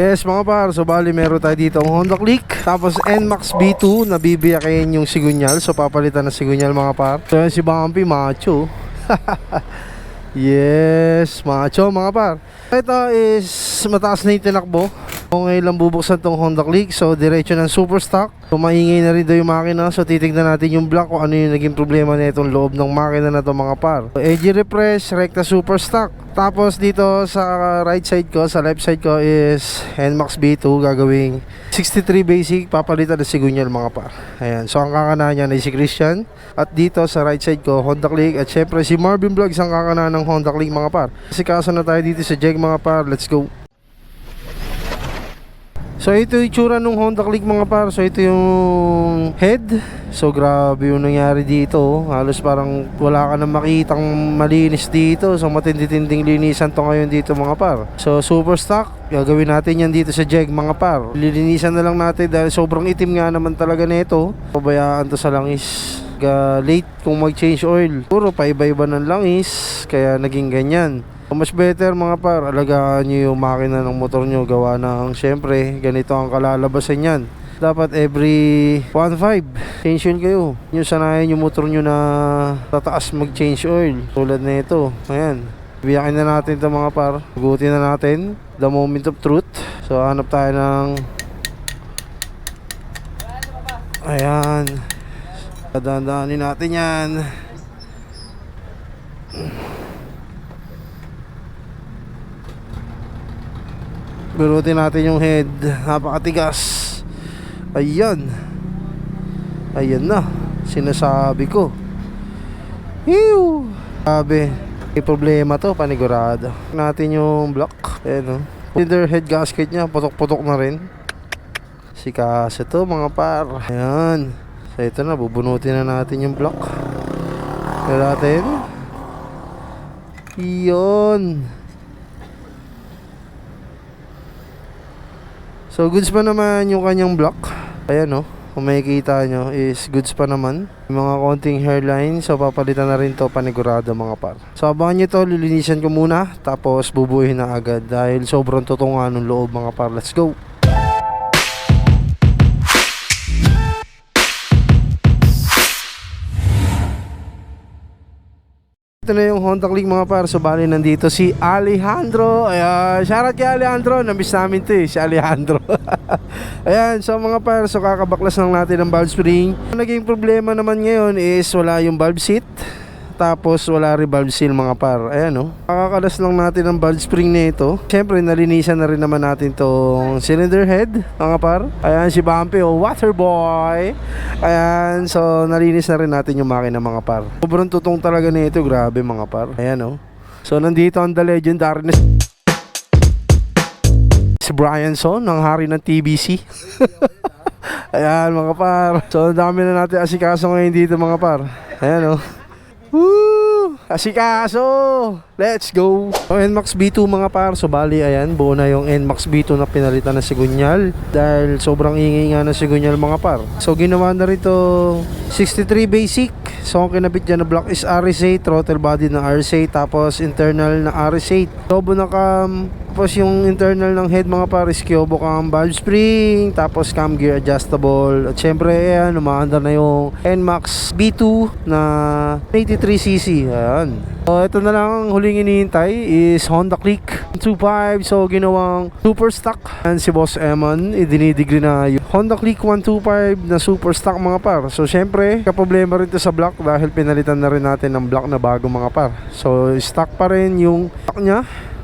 Yes mga par, so bali meron tayo dito ang Honda Click. Tapos NMAX B2 na bibiyakin yung sigunyal. So papalitan ng sigunyal mga par. So yan si Bumpy, macho. Yes, macho mga par. Ito is mataas na yung tinakbo kung ngayon lang bubuksan tong Honda Click So diretso ng super stock. So maingay na rin daw yung makina. So titignan natin yung block kung ano yung naging problema na itong loob ng makina na to mga par. So, AG refresh, rekta super stock. Tapos dito sa right side ko Sa left side ko is NMAX B2 gagawing 63 basic. Papalitan na sigunyal mga par. Ayan, so ang kakana niya ay si Christian. At dito sa right side ko Honda Click At syempre si Marvin Vlogs ang kakana ng Honda Click mga par. Kasi kaso na tayo dito sa Jeg mga par. Let's go So ito yung itsura ng Honda Click mga par. So ito yung head. So grabe yung nangyari dito Halos parang wala ka na makitang malinis dito. So matindi-tinding linisan to ngayon dito mga par. So super stock. Gagawin natin yan dito sa Jeg mga par. Lilinisan na lang natin dahil sobrang itim nga naman talaga nito. Pabayaan to sa langis. Ga late kung mag-change oil. Puro paiba-iba ng langis Kaya naging ganyan mas better mga par, alagaan nyo yung makina ng motor nyo gawa ng syempre ganito ang kalalabasan yan. Dapat every 1.5 change oil kayo. Yung sanayan yung motor nyo na tataas mag-change oil. Tulad na ito. Ayan. Biyakin na natin ito mga par. Hugutin na natin. The moment of truth. So hanap tayo ng Ayan. Dadaan-daanin natin yan. Birutin natin yung head. Napakatigas. Ayan. Ayan na. Sinasabi ko. Hiu. Sabi. May problema to, panigurado. Natin yung block. Ayan o. Cylinder head gasket niya, putok-putok na rin. Si Kasa to, mga par. Ayan. So ito na, bubunutin na natin yung block. Kaya natin. Iyon. So goods pa naman yung kanyang block. Ayan no. Kung makikita nyo is goods pa naman. Mga konting hairline. So papalitan na rin to panigurado mga par. So abangan nyo to. Lilinisan ko muna. Tapos bubuhin na agad. Dahil sobrang tutungan ng loob mga par. Let's go. Ito na yung Honda Click mga par. So bali nandito si Alejandro. Ayan, shoutout kay Alejandro. Namiss namin to eh, si Alejandro. Ayan, so mga par, so kakabaklas lang natin ng valve spring. Ang naging problema naman ngayon is wala yung valve seat. Tapos wala rin valve seal mga par. Ayan no. Kakakalas lang natin ng valve spring nito. Siyempre nalinisan na rin naman natin tong cylinder head mga par. Ayan si Bumpy oh, water boy. Ayan, so nalinis na rin natin yung makina mga par. Sobrang tutong talaga nito, grabe mga par. Ayan oh. So nandito ang the legendary na si Brian Son, ang hari ng TBC. Ayan mga par. So dami na natin asikaso ngayon dito mga par. Ayan oh. Woo! Asikaso! Let's go! So NMAX B2 mga par, so bali ayan, buo na yung NMAX B2 na pinalitan ng sigunyal dahil sobrang ingay nga ng sigunyal mga par. So ginawa na rito 63 basic. So ang kinabit dyan na block is RS8, throttle body na RS8, tapos internal na RS8. Tobo na cam, tapos yung internal ng head mga par is Kyobo cam valve spring, tapos cam gear adjustable. At syempre ayan, umaandar na yung NMAX B2 na 83cc. Ayan. So ito na lang ang huling inihintay is Honda Click 125. So ginawang super stock. And si Boss Eman, idinidigri na yung Honda Click 125 na super stock mga par. So syempre, kaproblema rin to sa block dahil pinalitan na rin natin ng block na bago mga par. So stock pa rin yung block niya.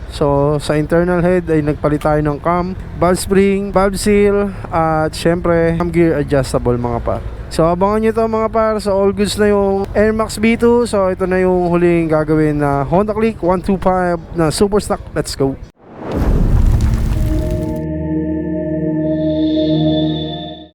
So, sa internal head ay nagpalit tayo ng cam, valve spring, valve seal, at syempre, cam gear adjustable mga par. So, abangan nyo to mga par. So, all goods na yung Air Max B2. So, ito na yung huling gagawin na Honda Click 125 na super stock. Let's go.